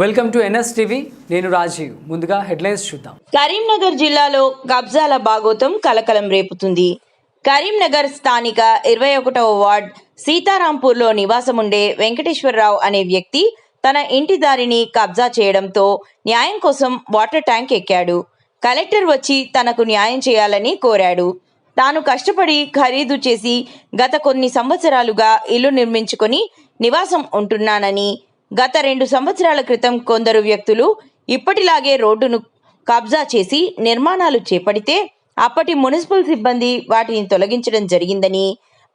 Welcome to NS TV నేను రాజీవ్. ముందుగా headlines చూద్దాం. కరీంనగర్ జిల్లాలో కబ్జాల భాగోతం కలకలం రేపుతుంది. కరీంనగర్ స్థానిక ఇరవై ఒకటవ వార్డ్ సీతారాంపూర్లో నివాసముండే వెంకటేశ్వరరావు అనే వ్యక్తి తన ఇంటి దారిని కబ్జా చేయడంతో న్యాయం కోసం వాటర్ ట్యాంక్ ఎక్కాడు. కలెక్టర్ వచ్చి తనకు న్యాయం చేయాలని కోరాడు. తాను కష్టపడి ఖరీదు చేసి గత కొన్ని సంవత్సరాలుగా ఇల్లు నిర్మించుకొని నివాసం ఉంటున్నానని గత రెండు సంవత్సరాల క్రితం కొందరు వ్యక్తులు ఇప్పటిలాగే రోడ్డును కబ్జా చేసి నిర్మాణాలు చేపడితే అప్పటి మున్సిపల్ సిబ్బంది వాటిని తొలగించడం జరిగిందని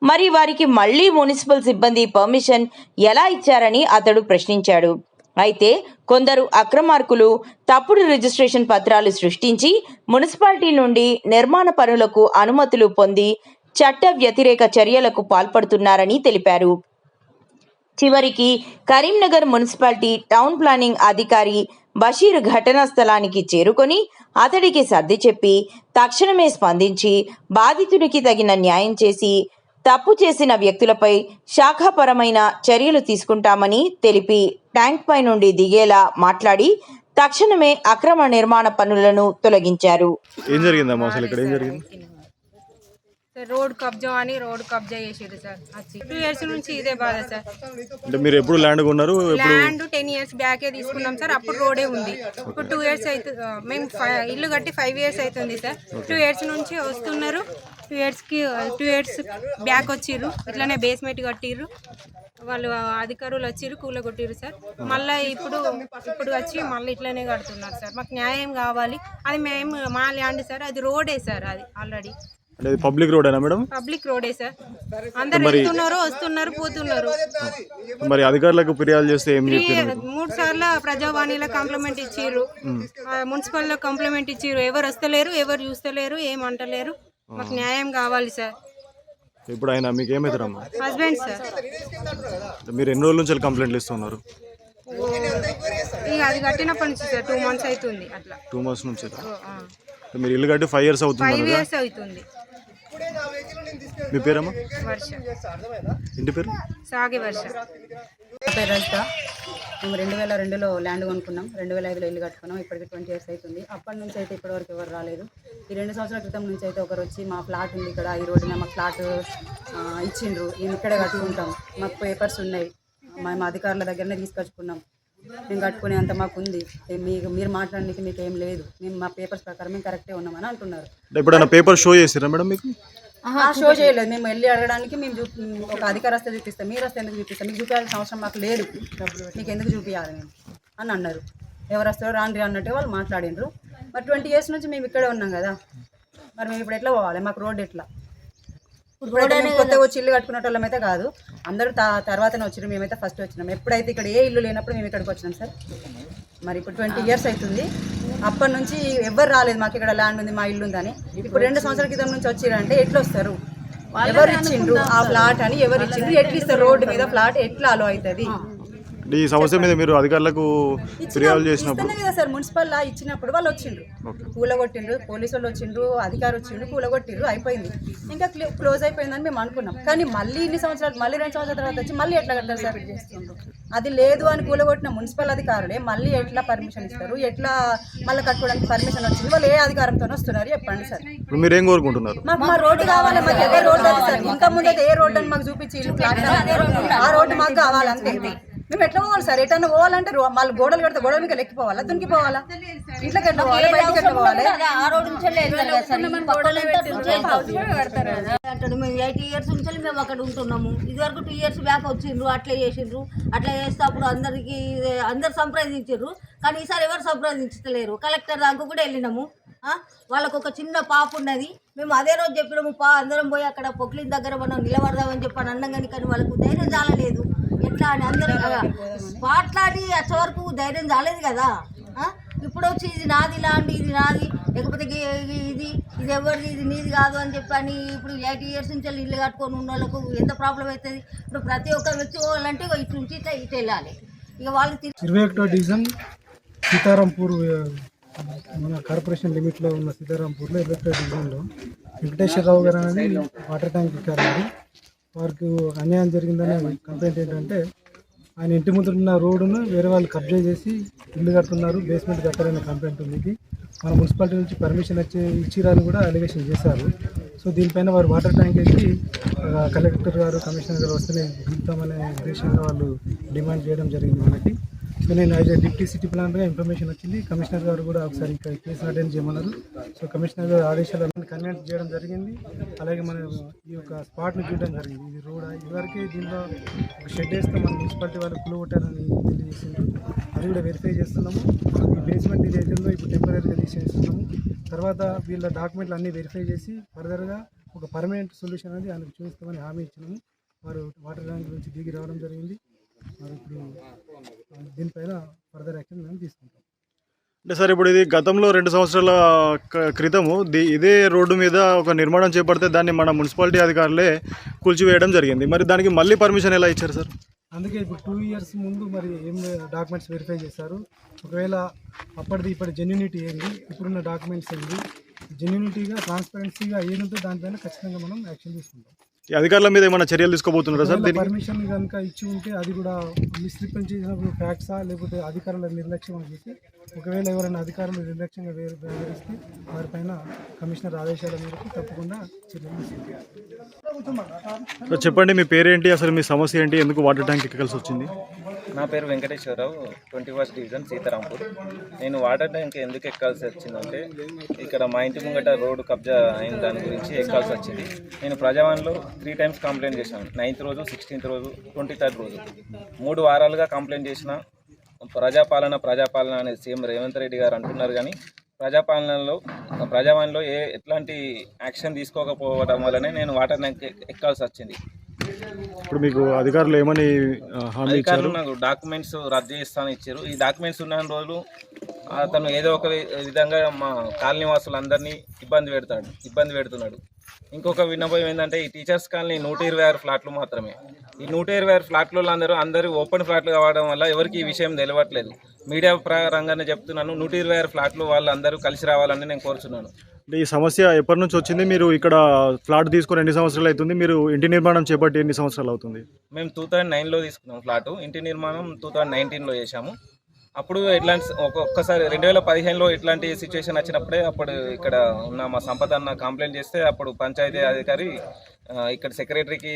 మరి వారికి మళ్ళీ మున్సిపల్ సిబ్బంది పర్మిషన్ ఎలా ఇచ్చారని అతడు ప్రశ్నించాడు. అయితే కొందరు అక్రమార్కులు తప్పుడు రిజిస్ట్రేషన్ పత్రాలు సృష్టించి మున్సిపాలిటీ నుండి నిర్మాణ పనులకు అనుమతులు పొంది చట్ట వ్యతిరేక చర్యలకు పాల్పడుతున్నారని తెలిపారు. చివరికి కరీంనగర్ మున్సిపాలిటీ టౌన్ ప్లానింగ్ అధికారి బషీర్ ఘటనా స్థలానికి చేరుకొని అతడికి సర్ది చెప్పి తక్షణమే స్పందించి బాధితునికి తగిన న్యాయం చేసి తప్పు చేసిన వ్యక్తులపై శాఖాపరమైన చర్యలు తీసుకుంటామని తెలిపి ట్యాంక్ పై నుండి దిగేలా మాట్లాడి తక్షణమే అక్రమ నిర్మాణ పనులను తొలగించారు. ఏం జరిగిందమ్మా అసలు ఇక్కడ? ఏం జరిగింది? సార్ రోడ్ కబ్జా అని రోడ్ కబ్జా చేసారు సార్ వచ్చి టూ ఇయర్స్ నుంచి ఇదే బాధ సార్. అంటే మీరు ఎప్పుడు ల్యాండ్ కొన్నారు? ఎప్పుడు ల్యాండ్ టెన్ ఇయర్స్ బ్యాకే తీసుకున్నాం సార్ అప్పుడు రోడే ఉంది. ఇప్పుడు టూ ఇయర్స్ అవుతుంది మేము fi- ఇల్లు కట్టి ఫైవ్ ఇయర్స్ అవుతుంది సార్. టూ ఇయర్స్ నుంచి వస్తున్నారు. టూ ఇయర్స్కి టూ ఇయర్స్ బ్యాక్ వచ్చిర్రు. ఇట్లానే బేస్మెంట్ కట్టిర్రు. వాళ్ళు అధికారులు వచ్చిర్రు కూల కొట్టిర్రు సార్. మళ్ళీ ఇప్పుడు ఇప్పుడు వచ్చి మళ్ళీ ఇట్లానే కడుతున్నారు సార్. మాకు న్యాయం కావాలి. అది మేము మా ల్యాండ్ సార్ అది రోడే సార్ అది ఆల్రెడీ అంటే పబ్లిక్ రోడేనా మేడం? పబ్లిక్ రోడే సార్. అందరు వెళ్తున్నారు వస్తున్నారు పోతున్నారు. మరి అధికారులకు ఫిర్యాదు చేస్తే ఏం చెప్పారు మూడు సార్లు ప్రజావాణిలో కంప్లైంట్ ఇచ్చిర్రు. మున్సిపల్లో కంప్లైంట్ ఇచ్చిర్రు. ఎవరు వస్తలేరు ఎవరు చూస్తలేరు ఏం అంటలేరు. మాకు న్యాయం కావాలి సార్. ఇప్పుడు ఆయన మీకు ఏమవుతారమ్మా హస్బెండ్ సార్. మీరు ఎన్ని రోజుల నుంచి కంప్లైంట్లు ఇస్తున్నారు? అది కట్టినప్పటి నుంచి సార్ టూ మంత్స్ అవుతుంది అట్లా. టూ మంత్స్ నుంచి మీరు ఇల్లు కట్టి ఫైవ్ ఇయర్స్ అవుతున్నారు ఫైవ్ ఇయర్స్ అవుతుంది. మీ పేరమ్మా? వర్ష. ఇంటి పేరు? సాగే వర్ష. పేరు మేము రెండు వేల రెండులో ల్యాండ్ కొనుక్కున్నాం. రెండు వేల ఐదులో ఇల్లు కట్టుకున్నాం. ఇప్పటికి ట్వంటీ ఇయర్స్ అవుతుంది. అప్పటి నుంచి అయితే ఇప్పటివరకు ఎవరు రాలేదు. ఈ రెండు సంవత్సరాల క్రితం నుంచి అయితే ఒకరు వచ్చి మా ఫ్లాట్ ఉంది ఇక్కడ. ఈ రోడ్డున మా ఫ్లాట్ ఇచ్చిండ్రు. మేము ఇక్కడే కట్టుకుంటాం. మాకు పేపర్స్ ఉన్నాయి. మేము అధికారుల దగ్గరనే తీసుకొచ్చుకున్నాం. మేము కట్టుకునే అంత మాకు ఉంది ఏ మీకు మీరు మాట్లాడడానికి మీకు ఏం లేదు. మేము మా పేపర్స్ ప్రకారం మేము కరెక్టే ఉన్నామని అంటున్నారు. అంటే ఎప్పుడైనా పేపర్ షో చేసిరా మేడం మీకు? ఆ షో చేయలేదు. మేము వెళ్ళి అడగడానికి మేము చూ ఒక అధికారి వస్తే చూపిస్తాం మీరు వస్తే ఎందుకు చూపిస్తాం? మీకు చూపించాల్సిన అవసరం మాకు లేదు. మీకు ఎందుకు చూపించాలి మేము? అని అన్నారు. ఎవరు వస్తారో రాండి అన్నట్టు వాళ్ళు మాట్లాడిండ్రు మరి ట్వంటీ ఇయర్స్ నుంచి మేము ఇక్కడే ఉన్నాం కదా. మరి మేము ఇప్పుడు ఎట్లా పోవాలి? మాకు రోడ్ ఎట్లా? ఇప్పుడైతే మేము కొత్తగా వచ్చి ఇల్లు కట్టుకునే వాళ్ళం అయితే కాదు. అందరూ తర్వాతనే వచ్చినాం. మేమైతే ఫస్ట్ వచ్చినాం. ఎప్పుడైతే ఇక్కడ ఏ ఇల్లు లేనప్పుడు మేము ఇక్కడికి వచ్చినాం సార్. మరి ఇప్పుడు ట్వంటీ ఇయర్స్ అవుతుంది. అప్పటి నుంచి ఎవ్వరు రాలేదు. మాకు ఇక్కడ ల్యాండ్ ఉంది మా ఇల్లు ఉందని. ఇప్పుడు రెండు సంవత్సరాల క్రితం నుంచి వచ్చిరంటే ఎట్లా వస్తారు? ఎవరు ఇచ్చిండ్రు ఆ ఫ్లాట్ అని ఎవరు ఇచ్చిండ్రు? ఎట్లా ఇస్తారు? రోడ్డు మీద ఫ్లాట్ ఎట్లా అలో అవుతుంది? అంటే ఈ సమస్య మీద మీరు అధికారులకు ఫిర్యాదు చేసినప్పుడు? ఇస్తేనే కదా సార్ మున్సిపల్ లా ఇచ్చినప్పుడు వాళ్ళు వచ్చిండ్రు. కూలగొట్టిండ్రు పోలీసు వాళ్ళు వచ్చిండ్రు అధికారి వచ్చిండ్రు కూలగొట్టిండ్రు అయిపోయింది. ఇంకా క్లి- క్లోజ్ అయిపోయిందని మేము అనుకున్నాం. కానీ మళ్ళీ ఇన్ని సంవత్సరాలు మళ్ళీ రెండు సంవత్సరాల తర్వాత వచ్చి మళ్ళీ ఎట్లా కడతారు సార్? అది లేదు అని కూలగొట్టిన మున్సిపల్ అధికారులే మళ్ళీ ఎట్లా పర్మిషన్ ఇస్తారు? ఎట్లా మళ్ళీ కట్టుకోవడానికి పర్మిషన్ వచ్చింది? వాళ్ళు ఏ అధికారంతో వస్తున్నారు? చెప్పండి సార్. ఇప్పుడు మీరు ఏం కోరుకుంటున్నారు? మాకు మా రోడ్డు కావాలి మాకు ఎదే రోడ్డు అది సార్. ఇంకా ముందు అయితే ఏ రోడ్డు అని మాకు చూపించి ఇల్లు ప్లాట్ ఆ రోడ్డు మాకు కావాలి అంతే మేము ఎట్లా పోవాలి సార్? ఎటన్నా పోవాలంటే మళ్ళీ గోడలు కడితే గోడల మీద ఎక్కిపోవాలా దునికిపోవాలా ఇంట్లోకి ఎట్లా పోవాలి? బయటికి ఎట్లా పోవాలి? అంటాడు మేము ఎయిటీ ఇయర్స్ నుంచి మేము అక్కడ ఉంటున్నాము. ఇదివరకు టూ ఇయర్స్ బ్యాక్ వచ్చిండ్రు అట్లా చేసిండ్రు. అట్లా చేస్తే అప్పుడు అందరికి అందరు సంప్రదించారు కానీ ఈసారి ఎవరు సంప్రదించలేరు. కలెక్టర్ దాకా కూడా వెళ్ళినాము. ఆ, వాళ్ళకు ఒక చిన్న పాప ఉన్నది. మేము అదే రోజు చెప్పినాము పా అందరం పోయి అక్కడ పొక్లిన్ దగ్గర మనం నిలబడదామని చెప్పని అన్నం కానీ కానీ వాళ్ళకు ధైర్యం చాలలేదు. ఎట్లా అని అందరూ మాట్లాడి వచ్చే వరకు ధైర్యం చాలేదు కదా? ఆ? ఇప్పుడు వచ్చి ఇది నాది లాంటి ఇది నాది లేకపోతే ఇది ఇది ఎవరిది ఇది నీది కాదు అని చెప్పని ఇప్పుడు ఎయిటీ ఇయర్స్ నుంచి వెళ్ళి ఇల్లు కట్టుకొని ఉన్న వాళ్ళకు ఎంత ప్రాబ్లం అవుతుంది? ఇప్పుడు ప్రతి ఒక్క వ్యక్తి పోవాలంటే ఇగో ఇటు నుంచి ఇట్లా ఇటు వెళ్ళాలి. ఇక వాళ్ళు ఇరవై ఒకటో డివిజన్ సీతారాంపూర్ మన కార్పొరేషన్ లిమిట్లో ఉన్న సీతారాంపూర్లో ఇరవై ఒకటో డివిజన్లో. వెంకటేశ్వరరావు గారు అనేది వాటర్ ట్యాంక్ ఎక్కారండి వారికి అన్యాయం జరిగిందనే కంప్లైంట్ ఏంటంటే ఆయన ఇంటి ముందు ఉన్న రోడ్డును వేరే వాళ్ళు కబ్జా చేసి ఇల్లు కడుతున్నారు బేస్మెంట్ కట్టారనే కంప్లైంట్ ఉంది ఇది. మన మున్సిపాలిటీ నుంచి పర్మిషన్ వచ్చి ఇచ్చిరని కూడా అలిగేషన్ చేశారు. సో దీనిపైన వారు వాటర్ ట్యాంక్ వేసి కలెక్టర్ గారు కమిషనర్ గారు వస్తేనే దిగుతామనే ఉద్దేశంగా వాళ్ళు డిమాండ్ చేయడం జరిగింది మనకి. సో నేను యాజ్ డిప్యూటీ సిటీ ప్లాన్గా ఇన్ఫర్మేషన్ వచ్చింది. కమిషనర్ గారు కూడా ఒకసారి ఇక్కడ కేసు అటెండ్ చేయమన్నారు. సో కమిషనర్ గారు ఆదేశాలను కన్వెంట్ చేయడం జరిగింది. అలాగే మన ఈ యొక్క స్పాట్ని చూడడం జరిగింది. ఇది రోడ్. ఇదివరకే దీనిలో ఒక షెడ్ వేస్తే మన మున్సిపాలిటీ వాళ్ళు కులు కొట్టారని తెలియజేసిండ్రు. అది కూడా వెరిఫై చేస్తున్నాము. ఈ బేస్మెంట్ ఇది ఏదైందో ఇప్పుడు టెంపరీగా తీసేస్తున్నాము. తర్వాత వీళ్ళ డాక్యుమెంట్లు అన్నీ వెరిఫై చేసి ఫర్దర్గా ఒక పర్మనెంట్ సొల్యూషన్ అనేది ఆయనకు చూపిస్తామని హామీ ఇచ్చినాము. వారు వాటర్ ట్యాంక్ నుంచి దిగి రావడం జరిగింది. మరి ఇప్పుడు దీనిపైన ఫర్దర్ యాక్షన్ మేము తీసుకుంటాం. అంటే సార్ ఇప్పుడు ఇది గతంలో రెండు సంవత్సరాల క్రితము ఇదే రోడ్డు మీద ఒక నిర్మాణం చేపడితే దాన్ని మన మున్సిపాలిటీ అధికారులే కూల్చివేయడం జరిగింది. మరి దానికి మళ్ళీ పర్మిషన్ ఎలా ఇచ్చారు సార్? అందుకే ఇప్పుడు టూ ఇయర్స్ ముందు మరి ఏం డాక్యుమెంట్స్ వెరిఫై చేశారు. ఒకవేళ అప్పటిది ఇప్పటి జెన్యునిటీ ఏంది ఇప్పుడున్న డాక్యుమెంట్స్ ఏంది జెన్యునిటీగా ట్రాన్స్పరెన్సీగా ఏది ఉంటే దానిపైన ఖచ్చితంగా మనం యాక్షన్ తీసుకుంటాం. అధికారుల మీద ఏమైనా చర్యలు తీసుకోబోతున్నారా సార్? దీనికి పర్మిషన్ కనుక ఇచ్చి ఉంటే అది కూడా మిస్రిప్రెంట్ చేసినప్పుడు ఫ్యాక్ట్సా లేకపోతే అధికారుల నిర్లక్ష్యం అని చెప్పి ఒకవేళ ఎవరైనా అధికారులు నిర్లక్ష్యంగా వేరు వ్యవహరిస్తే వారిపైన కమిషనర్ ఆదేశాల మేరకు తప్పకుండా చర్యలు చెప్పండి మీ పేరేంటి? అసలు మీ సమస్య ఏంటి? ఎందుకు వాటర్ ట్యాంక్ ఎక్కగలిసి వచ్చింది? నా పేరు Venkateswararao twenty first division Sitarampur. నేను వాటర్ ట్యాంక్ ఎందుకు ఎక్కాల్సి వచ్చిందంటే ఇక్కడ మా ఇంటి ముంగట రోడ్డు కబ్జా అయిన దాని గురించి ఎక్కాల్సి వచ్చింది. నేను ప్రజావాణిలో త్రీ టైమ్స్ కంప్లైంట్ చేశాను. నైన్త్ రోజు సిక్స్టీన్త్ రోజు ట్వంటీ థర్డ్ రోజు. మూడు వారాలుగా కంప్లైంట్ చేసిన ప్రజాపాలన ప్రజాపాలన అనేది సీఎం రేవంత్ రెడ్డి గారు అంటున్నారు కానీ ప్రజాపాలనలో ప్రజావాణిలో ఏ ఎట్లాంటి యాక్షన్ తీసుకోకపోవడం వల్లనే నేను వాటర్ ట్యాంక్ ఎక్కాల్సి వచ్చింది. ఇప్పుడు మీకు అధికారులు ఏమని హామీ ఇచ్చారు? అధికారులు నాకు డాక్యుమెంట్స్ రద్దు చేస్తాను ఇచ్చారు. ఈ డాక్యుమెంట్స్ ఉన్న రోజులు అతను ఏదో ఒక విధంగా మా కాలనీ వాసులందరినీ ఇబ్బంది పెడతాడు ఇబ్బంది పెడుతున్నాడు. ఇంకొక విన్నపం ఏంటంటే ఈ టీచర్స్ కాలనీ నూట ఇరవై ఆరు ఫ్లాట్లు మాత్రమే. ఈ నూట ఇరవై ఆరు ఫ్లాట్లు అందరూ అందరూ ఓపెన్ ఫ్లాట్లు కావడం వల్ల ఎవరికి ఈ విషయం తెలియట్లేదు. మీడియా ప్రకారంగానే చెప్తున్నాను నూట ఇరవై ఆరు ఫ్లాట్లు వాళ్ళందరూ కలిసి రావాలని నేను కోరుచున్నాను. అంటే ఈ సమస్య ఎప్పటి నుంచి వచ్చింది? మీరు ఇక్కడ ఫ్లాట్ తీసుకొని ఎన్ని సంవత్సరాలు అవుతుంది? మీరు ఇంటి నిర్మాణం చేపట్టి ఎన్ని సంవత్సరాలు అవుతుంది? మేము టూ థౌజండ్ నైన్లో తీసుకున్నాం ఫ్లాట్. ఇంటి నిర్మాణం టూ థౌజండ్ నైన్టీన్లో చేశాము. అప్పుడు ఎట్లాంటి ఒక్కొక్కసారి రెండు వేల పదిహేనులో ఇట్లాంటి సిచ్యువేషన్ వచ్చినప్పుడే అప్పుడు ఇక్కడ ఉన్న మా సంపద అన్న కంప్లైంట్ చేస్తే అప్పుడు పంచాయతీ అధికారి ఇక్కడ సెక్రటరీకి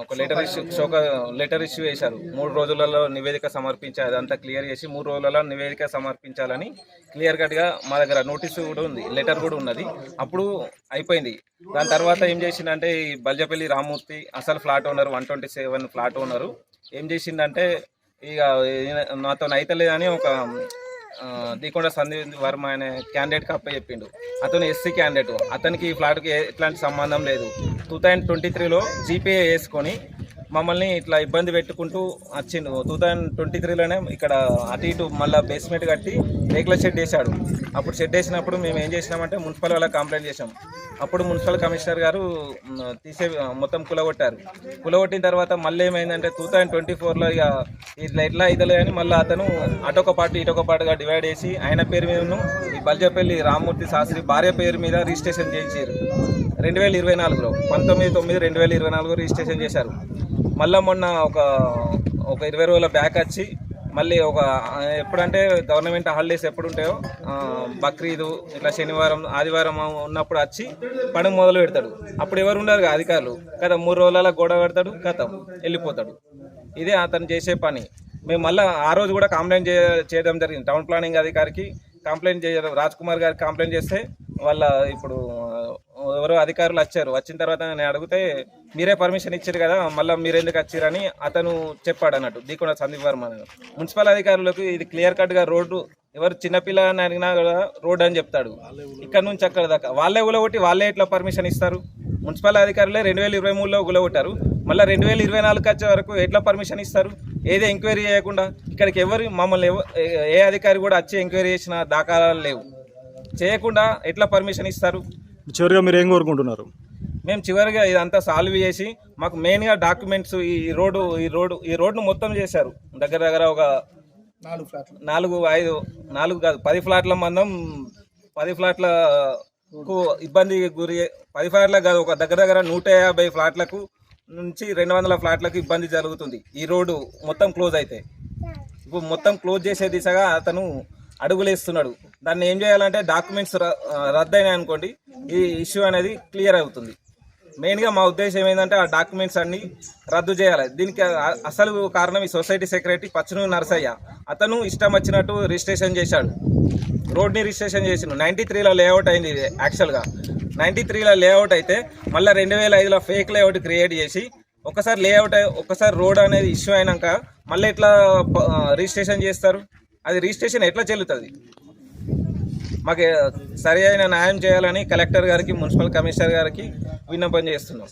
ఒక లెటర్ ఇష్యూ షోక లెటర్ ఇష్యూ చేశారు మూడు రోజులలో నివేదిక సమర్పించి అదంతా క్లియర్ చేసి మూడు రోజులలో నివేదిక సమర్పించాలని క్లియర్ కట్గా మా దగ్గర నోటీసు కూడా ఉంది. లెటర్ కూడా ఉన్నది. అప్పుడు అయిపోయింది. దాని తర్వాత ఏం చేసిందంటే ఈ బల్జపల్లి రామూర్తి అసలు flat owner one twenty seven flat owner ఏం చేసిందంటే ఇక ఈయన నాతో అయితలేదని ఒక దీకొండ సందీప్ వర్మ అనే క్యాండిడేట్కి అప్ప చెప్పిండు. అతను ఎస్సీ క్యాండిడేట్ అతనికి ఈ ఫ్లాట్కి ఎట్లాంటి సంబంధం లేదు. టూ థౌజండ్ ట్వంటీ త్రీలో జీపీఏ వేసుకొని మమ్మల్ని ఇట్లా ఇబ్బంది పెట్టుకుంటూ వచ్చిండు. టూ థౌజండ్ ట్వంటీ త్రీలోనే ఇక్కడ అటు ఇటు మళ్ళీ బేస్మెంట్ కట్టి రేకుల షెడ్ వేశాడు అప్పుడు షెడ్ వేసినప్పుడు మేము ఏం చేసినామంటే మున్సిపల్ వాళ్ళకి కంప్లైంట్ చేసాం అప్పుడు మున్సిపల్ కమిషనర్ గారు తీసే మొత్తం కులగొట్టారు. కులగొట్టిన తర్వాత మళ్ళీ ఏమైందంటే టూ థౌజండ్ ట్వంటీ ఫోర్లో ఇక ఇట్లా ఎట్లా ఇదలే అని మళ్ళీ అతను అటొక పార్టీ ఇటొక పార్టీగా డివైడ్ చేసి ఆయన పేరు మీదను ఈ బల్జపల్లి రామ్మూర్తి శాస్త్రి భార్య పేరు మీద రిజిస్ట్రేషన్ చేయించారు. రెండు వేల ఇరవై నాలుగులో పంతొమ్మిది తొమ్మిది రెండు వేల ఇరవై నాలుగులో రిజిస్ట్రేషన్ చేశారు. మళ్ళీ మొన్న ఒక ఒక ఇరవై రోజుల బ్యాక్ వచ్చి మళ్ళీ ఒక ఎప్పుడంటే గవర్నమెంట్ హాలిడేస్ ఎప్పుడు ఉంటాయో బక్రీదు ఇట్లా శనివారం ఆదివారం ఉన్నప్పుడు వచ్చి పని మొదలు పెడతాడు. అప్పుడు ఎవరు ఉండరు అధికారులు. కదా మూడు రోజుల గొడవ పెడతాడు కథం వెళ్ళిపోతాడు. ఇదే అతను చేసే పని. మేము మళ్ళీ ఆ రోజు కూడా కంప్లైంట్ చేయడం జరిగింది. టౌన్ ప్లానింగ్ అధికారికి కంప్లైంట్ చేయడం రాజ్ కుమార్ గారికి కంప్లైంట్ చేస్తే వాళ్ళ ఇప్పుడు ఎవరో అధికారులు వచ్చారు. వచ్చిన తర్వాత నేను అడిగితే మీరే పర్మిషన్ ఇచ్చారు కదా మళ్ళీ మీరెందుకు వచ్చారని అతను చెప్పాడు అన్నట్టు. దీకొండ సందీప్ వర్మ మున్సిపల్ అధికారులకు ఇది క్లియర్ కట్గా రోడ్డు ఎవరు చిన్నపిల్ల అని అడిగినా కూడా రోడ్ అని చెప్తాడు. ఇక్కడ నుంచి అక్కడ దాకా. వాళ్ళే ఉలగొట్టి వాళ్ళే ఎట్లా పర్మిషన్ ఇస్తారు? మున్సిపల్ అధికారులే రెండు వేల ఇరవై మూడులో ఉలగొట్టారు. మళ్ళీ రెండు వేల ఇరవై నాలుగు వచ్చే వరకు ఎట్లా పర్మిషన్ ఇస్తారు? ఏదో ఎంక్వైరీ చేయకుండా ఇక్కడికి ఎవరు మమ్మల్ని ఏ- ఏ అధికారి కూడా వచ్చి ఎంక్వైరీ చేసిన దాఖలాలు లేవు. చేయకుండా ఎట్లా పర్మిషన్ ఇస్తారు? చివరిగా మీరు ఏం కోరుకుంటున్నారు? మేము చివరిగా ఇదంతా సాల్వ్ చేసి మాకు మెయిన్గా డాక్యుమెంట్స్ ఈ రోడ్డు ఈ రోడ్డు ఈ రోడ్డును మొత్తం చేశారు. దగ్గర దగ్గర ఒక నాలుగు ఐదు నాలుగు కాదు పది ఫ్లాట్ల మందం పది ఫ్లాట్లకు ఇబ్బంది గురి పది ఫ్లాట్లకు కాదు ఒక దగ్గర దగ్గర నూట యాభై ఫ్లాట్లకు నుంచి రెండు వందల ఫ్లాట్లకు ఇబ్బంది జరుగుతుంది. ఈ రోడ్డు మొత్తం క్లోజ్ అయితే. ఇప్పుడు మొత్తం క్లోజ్ చేసే దిశగా అతను అడుగులేస్తున్నాడు. దాన్ని ఏం చేయాలంటే డాక్యుమెంట్స్ రద్దయినాయి అనుకోండి ఈ ఇష్యూ అనేది క్లియర్ అవుతుంది. మెయిన్గా మా ఉద్దేశం ఏంటంటే ఆ డాక్యుమెంట్స్ అన్నీ రద్దు చేయాలి. దీనికి అసలు కారణం ఈ సొసైటీ సెక్రటరీ పచ్చను నరసయ్య. అతను ఇష్టం వచ్చినట్టు రిజిస్ట్రేషన్ చేశాడు. రోడ్ని రిజిస్ట్రేషన్ చేసిన నైంటీ త్రీలో లేఅవుట్ అయింది ఇది యాక్చువల్గా నైంటీ త్రీలో లేఅవుట్ అయితే మళ్ళీ రెండు వేల ఐదులో ఫేక్ లేఅవుట్ క్రియేట్ చేసి ఒకసారి లేఅవుట్ ఒకసారి రోడ్ అనేది ఇష్యూ అయినాక మళ్ళీ ఎట్లా రిజిస్ట్రేషన్ చేస్తారు? అది రిజిస్ట్రేషన్ ఎట్లా చెల్లుతుంది? మాకు సరి అయిన న్యాయం చేయాలని కలెక్టర్ గారికి మున్సిపల్ కమిషనర్ గారికి విన్నపం చేస్తున్నాం.